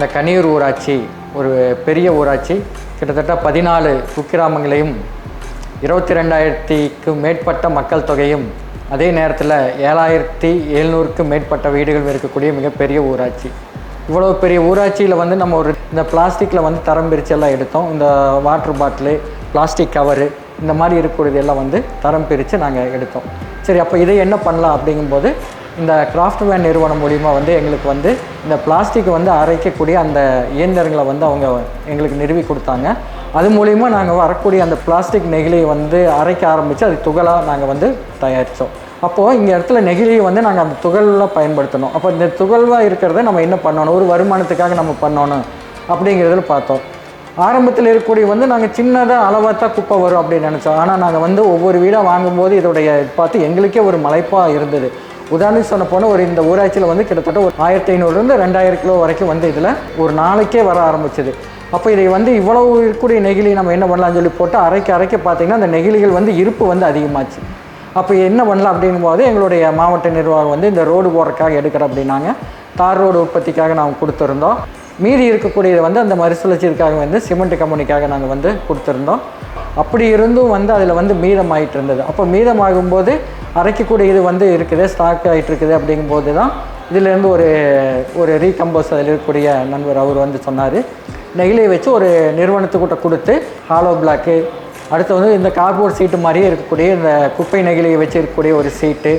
இந்த கனியூர் ஊராட்சி ஒரு பெரிய ஊராட்சி கிட்டத்தட்ட பதினாலு குக்கிராமங்களையும் இருபத்தி ரெண்டாயிரத்திக்கு மேற்பட்ட மக்கள் தொகையும் அதே நேரத்தில் ஏழாயிரத்தி எழுநூறுக்கும் மேற்பட்ட வீடுகள் இருக்கக்கூடிய மிகப்பெரிய ஊராட்சி. இவ்வளோ பெரிய ஊராட்சியில் வந்து நம்ம ஒரு இந்த பிளாஸ்டிக்கில் வந்து தரம் பிரிச்செல்லாம் எல்லாம் எடுத்தோம். இந்த வாட்டர் பாட்டிலு பிளாஸ்டிக் கவரு இந்த மாதிரி இருக்கக்கூடியது எல்லாம் வந்து தரம் பிரித்து நாங்கள் எடுத்தோம். சரி அப்போ இதை என்ன பண்ணலாம் அப்படிங்கும்போது இந்த கிராஃப்ட்மேன் நிறுவனம் மூலிமா வந்து எங்களுக்கு வந்து இந்த பிளாஸ்டிக் வந்து அரைக்கக்கூடிய அந்த இயந்திரங்களை வந்து அவங்க எங்களுக்கு நிறுவி கொடுத்தாங்க. அது மூலிமா நாங்கள் வரக்கூடிய அந்த பிளாஸ்டிக் நெகிழியை வந்து அரைக்க ஆரம்பித்து அது துகளாக நாங்கள் வந்து தயாரித்தோம். அப்போது இங்கே இடத்துல நெகிழியை வந்து நாங்கள் அந்த துகள்லாம் பயன்படுத்தணும். அப்போ இந்த துகள்வாக இருக்கிறத நம்ம என்ன பண்ணணும்? ஒரு வருமானத்துக்காக நம்ம பண்ணணும் அப்படிங்கிறதுல பார்த்தோம். ஆரம்பத்தில் இருக்கக்கூடிய வந்து நாங்கள் சின்னதாக அளவாக தான் குப்பை வரும் அப்படின்னு நினச்சோம். ஆனால் நாங்கள் வந்து ஒவ்வொரு வீடாக வாங்கும்போது இதோடைய பார்த்து எங்களுக்கே ஒரு மலைப்பாக இருந்தது. உதாரணத்துக்கு சொன்ன போனால் ஒரு இந்த ஊராட்சியில் வந்து கிட்டத்தட்ட ஒரு ஆயிரத்தி ஐநூறுலேருந்து ரெண்டாயிரம் கிலோ வரைக்கும் வந்து இதில் ஒரு நாளைக்கே வர ஆரம்பிச்சது. அப்போ இதை வந்து இவ்வளவு இருக்கக்கூடிய நெகிழி நம்ம என்ன பண்ணலாம்னு சொல்லி போட்டு அரைக்க அரைக்க பார்த்திங்கன்னா அந்த நெகிழிகள் வந்து இருப்பு வந்து அதிகமாச்சு. அப்போ என்ன பண்ணலாம் அப்படிங்கும்போது எங்களுடைய மாவட்ட நிர்வாகம் வந்து இந்த ரோடு போடுறதுக்காக எடுக்கிற அப்படின்னாங்க. தார் ரோடு உற்பத்திக்காக நாங்கள் கொடுத்துருந்தோம். மீதி இருக்கக்கூடியது வந்து அந்த மறுசுழற்சிக்காக வந்து சிமெண்ட் கம்பெனிக்காக நாங்கள் வந்து கொடுத்துருந்தோம். அப்படி இருந்தும் வந்து அதில் வந்து மீதமாயிட்டு இருந்தது. அப்போ மீதமாகும்போது அரைக்கக்கூடிய இது வந்து இருக்குது ஸ்டாக் ஆகிட்டு இருக்குது அப்படிங்கும்போது தான் இதிலேருந்து ஒரு ஒரு ரீகம்போஸ் அதில் இருக்கக்கூடிய நண்பர் அவர் வந்து சொன்னார். நெகிழியை வச்சு ஒரு நிறுவனத்துக்கிட்ட கொடுத்து ஹாலோ பிளாக்கு அடுத்து வந்து இந்த கார்போர்ட் சீட்டு மாதிரியே இருக்கக்கூடிய இந்த குப்பை நெகிழியை வச்சு இருக்கக்கூடிய ஒரு சீட்டு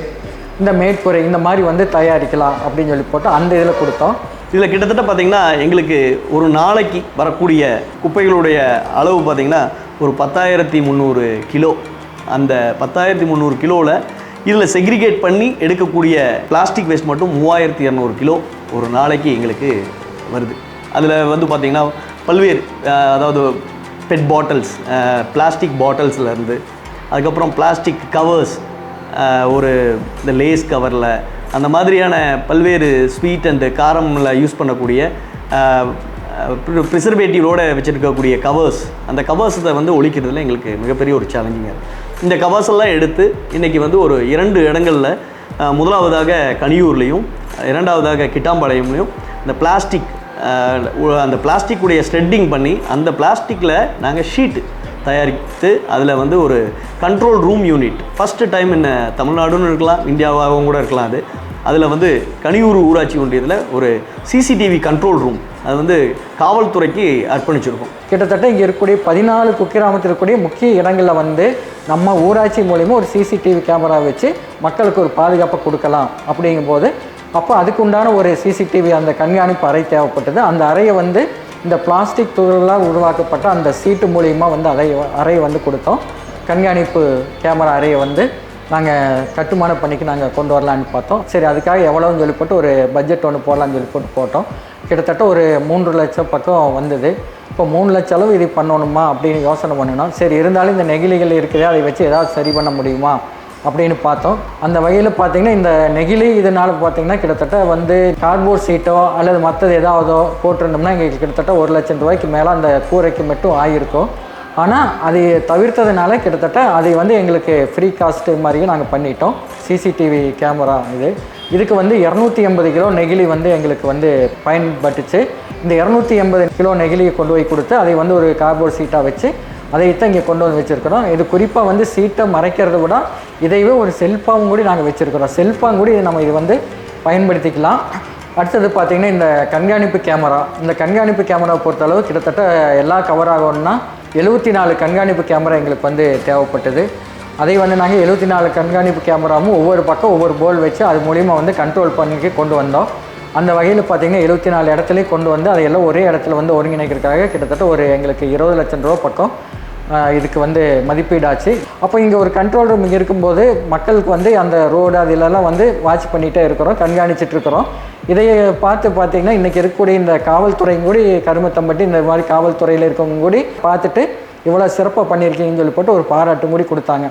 இந்த மேற்கூரை இந்த மாதிரி வந்து தயாரிக்கலாம் அப்படின்னு சொல்லி போட்டு அந்த இதில் கொடுத்தோம். இதில் கிட்டத்தட்ட பார்த்தீங்கன்னா எங்களுக்கு ஒரு நாளைக்கு வரக்கூடிய குப்பைகளுடைய அளவு பார்த்திங்கன்னா ஒரு பத்தாயிரத்தி முந்நூறு கிலோ. அந்த பத்தாயிரத்தி முந்நூறு கிலோவில் இதில் செக்ரிகேட் பண்ணி எடுக்கக்கூடிய பிளாஸ்டிக் வேஸ்ட் மட்டும் மூவாயிரத்தி இரநூறு கிலோ ஒரு நாளைக்கு எங்களுக்கு வருது. அதில் வந்து பார்த்திங்கன்னா பல்வேறு அதாவது பெட் பாட்டில்ஸ் பிளாஸ்டிக் பாட்டில்ஸ்லேருந்து அதுக்கப்புறம் பிளாஸ்டிக் கவர்ஸ் ஒரு இந்த லேஸ் கவரில் அந்த மாதிரியான பல்வேறு ஸ்வீட் அண்டு காரமில் யூஸ் பண்ணக்கூடிய ப்ரிசர்வேட்டிவோடு வச்சுருக்கக்கூடிய கவர்ஸ் அந்த கவர்ஸை வந்து ஒழிக்கிறதுல எங்களுக்கு மிகப்பெரிய ஒரு சேலஞ்சிங்காக இருக்குது இந்த கவாசெல்லாம் எடுத்து இன்றைக்கி வந்து ஒரு இரண்டு இடங்களில் முதலாவதாக கனியூர்லேயும் இரண்டாவதாக கிட்டாம்பாளையம்லையும் இந்த பிளாஸ்டிக் அந்த பிளாஸ்டிக்குடைய ஸ்ட்ரெட்டிங் பண்ணி அந்த பிளாஸ்டிக்கில் நாங்கள் ஷீட்டு தயாரித்து அதில் வந்து ஒரு control room unit. First time என்ன தமிழ்நாடுன்னு இருக்கலாம் இந்தியாவாகவும் கூட இருக்கலாம் அது. அதில் வந்து கனியூர் ஊராட்சி ஒன்றியத்தில் ஒரு சிசிடிவி கண்ட்ரோல் ரூம் அது வந்து காவல்துறைக்கு அர்ப்பணிச்சிருக்கோம். கிட்டத்தட்ட இங்கே இருக்கக்கூடிய பதினாலு குக்கிராமத்தில் இருக்கக்கூடிய முக்கிய இடங்களில் வந்து நம்ம ஊராட்சி மூலிமா ஒரு சிசிடிவி கேமரா வச்சு மக்களுக்கு ஒரு பாதுகாப்பை கொடுக்கலாம் அப்படிங்கும்போது அப்போ அதுக்கு உண்டான ஒரு சிசிடிவி அந்த கண்காணிப்பு அறை தேவைப்பட்டது. அந்த அறையை வந்து இந்த பிளாஸ்டிக் துகளால் உருவாக்கப்பட்ட அந்த சீட்டு மூலயமா வந்து அதை அறையை வந்து கொடுத்தோம். கண்காணிப்பு கேமரா அறையை வந்து நாங்கள் கட்டுமான பணிக்கு நாங்கள் கொண்டு வரலான்னு பார்த்தோம். சரி அதுக்காக எவ்வளோன்னு சொல்லி போட்டு ஒரு பட்ஜெட் ஒன்று போடலான்னு சொல்லி போட்டு போட்டோம். கிட்டத்தட்ட ஒரு மூன்று லட்சம் பக்கம் வந்தது. இப்போ மூணு லட்சம் அளவு இது பண்ணணுமா அப்படின்னு யோசனை பண்ணினோம். சரி இருந்தாலும் இந்த நெகிழிகள் இருக்குது அதை வச்சு ஏதாவது சரி பண்ண முடியுமா அப்படின்னு பார்த்தோம். அந்த வகையில் பார்த்தீங்கன்னா இந்த நெகிழி இதனால் பார்த்தீங்கன்னா கிட்டத்தட்ட வந்து கார்ட்போர்ட் சீட்டோ அல்லது மற்றது ஏதாவதோ போட்டிருந்தோம்னா எங்களுக்கு கிட்டத்தட்ட ஒரு லட்சம் ரூபாய்க்கு மேலே அந்த கூரைக்கு மட்டும் ஆகியிருக்கும் ஆனால் அதை தவிர்த்ததுனால கிட்டத்தட்ட அதை வந்து எங்களுக்கு ஃப்ரீ காஸ்ட்டு மாதிரியும் நாங்கள் பண்ணிட்டோம். சிசிடிவி கேமரா இது. இதுக்கு வந்து இரநூத்தி எண்பது கிலோ நெகிழி வந்து எங்களுக்கு வந்து பயன்பட்டுச்சு. இந்த இரநூத்தி எண்பது கிலோ நெகிழியை கொண்டு போய் கொடுத்து அதை வந்து ஒரு கார்போர்ட் சீட்டாக வச்சு அதைத்தான் இங்கே கொண்டு வந்து வச்சுருக்கிறோம். இது குறிப்பாக வந்து சீட்டை மறைக்கிறத விட இதைவே ஒரு செல்ஃபாகவும் கூட நாங்கள் வச்சுருக்கிறோம். செல்ஃபாகவும் கூட இது நம்ம இது வந்து பயன்படுத்திக்கலாம். அடுத்தது பார்த்திங்கன்னா இந்த கண்காணிப்பு கேமரா இந்த கண்காணிப்பு கேமராவை பொறுத்தளவு கிட்டத்தட்ட எல்லா கவர் ஆகணும்னா எழுபத்தி நாலு கண்காணிப்பு கேமரா எங்களுக்கு வந்து தேவைப்பட்டது. அதை வந்து நாங்கள் எழுபத்தி நாலு கண்காணிப்பு கேமராவும் ஒவ்வொரு பக்கம் ஒவ்வொரு போல் வச்சு அது மூலிமா வந்து கண்ட்ரோல் பண்ணிக்கு கொண்டு வந்தோம். அந்த வகையில் பார்த்திங்கன்னா எழுபத்தி நாலு இடத்துலையும் கொண்டு வந்து அதையெல்லாம் ஒரே இடத்துல வந்து ஒருங்கிணைக்கிறதுக்காக கிட்டத்தட்ட ஒரு எங்களுக்கு இருபது லட்சம் ரூபா பக்கம் இதுக்கு வந்து மதிப்பீடாச்சு. அப்போ இங்கே ஒரு கண்ட்ரோல் ரூம் இங்கே இருக்கும்போது மக்களுக்கு வந்து அந்த ரோடு அதிலெல்லாம் வந்து வாட்ச் பண்ணிகிட்டே இருக்கிறோம் கண்காணிச்சிட்டு இருக்கிறோம். இதை பார்த்து பார்த்தீங்கன்னா இன்றைக்கி இருக்கக்கூடிய இந்த காவல்துறையும் கூடி கருமத்தம்பட்டி இந்த மாதிரி காவல்துறையில் இருக்கவங்க கூடி பார்த்துட்டு இவ்வளோ சிறப்பாக பண்ணியிருக்கீங்கன்னு சொல்லி போட்டு ஒரு பாராட்டும் கூடி கொடுத்தாங்க.